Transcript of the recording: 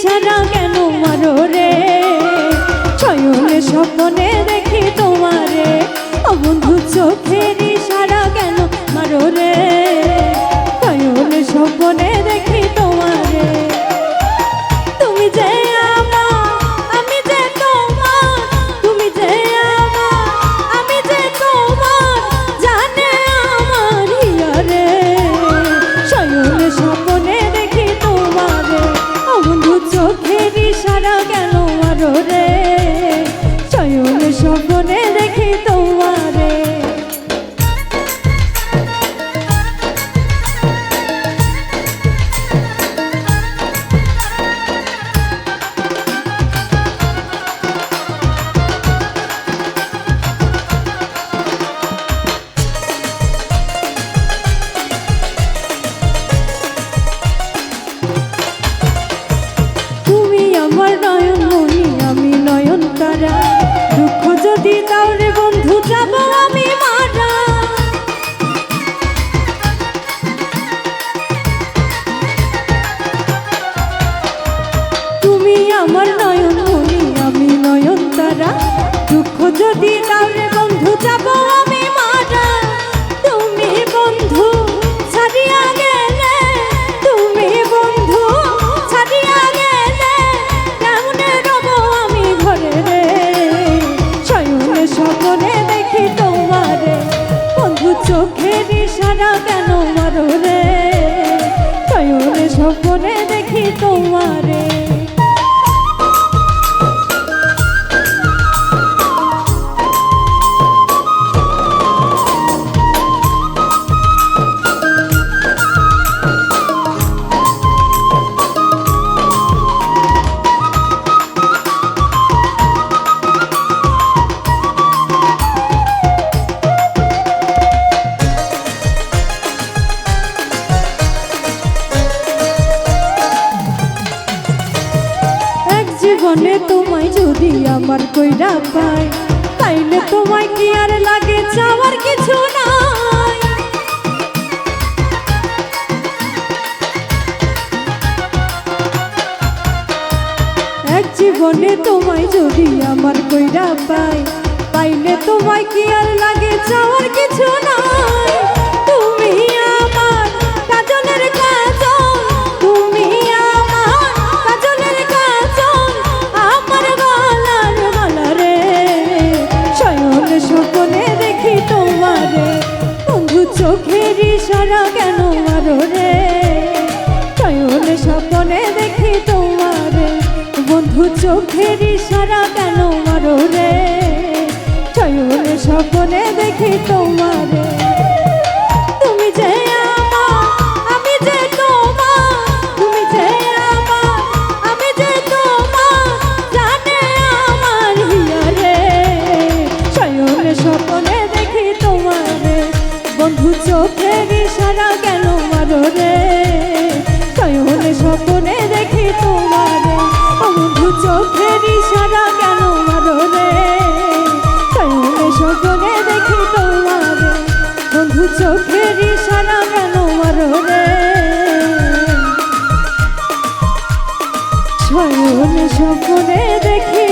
সারা করো রে। যাব তুমি বন্ধু, ছাড়িয়া গেলে। তুমি বন্ধু, ছাড়িয়া গেলে। কেমনে আমি ঘরে রে? শয়নে স্বপ্নে দেখি তোমারে। বন্ধু চোখের ইশারা কেন মারো রে? শয়নে স্বপ্নে দেখি তোমারে। জীবনে তোমায় যদি আমার কইরা পাই, তাইলে তোমায় কি আর লাগে চাওয়ার কিছু নাই? এক জীবনে তোমায় যদি আমার কইরা পাই পাইলে তোমায় কি আর লাগে চাওয়ার কিছু নাই? ইশারা কেন মারো রে? চয়ন স্বপ্নে দেখি তোমার। বন্ধু চোখের ইশারা কেন মারো রে? চয়ন স্বপ্নে দেখি তোমারে। ইশারা কেন মারো রে? শয়নে স্বপ্নে দেখি তোমারে। বন্ধু, চোখের ইশারা কেন মারো রে? শয়নে স্বপ্নে দেখি তোমারে। বন্ধু, চোখের ইশারা কেন মারো রে? শয়ন স্বপ্নে দেখি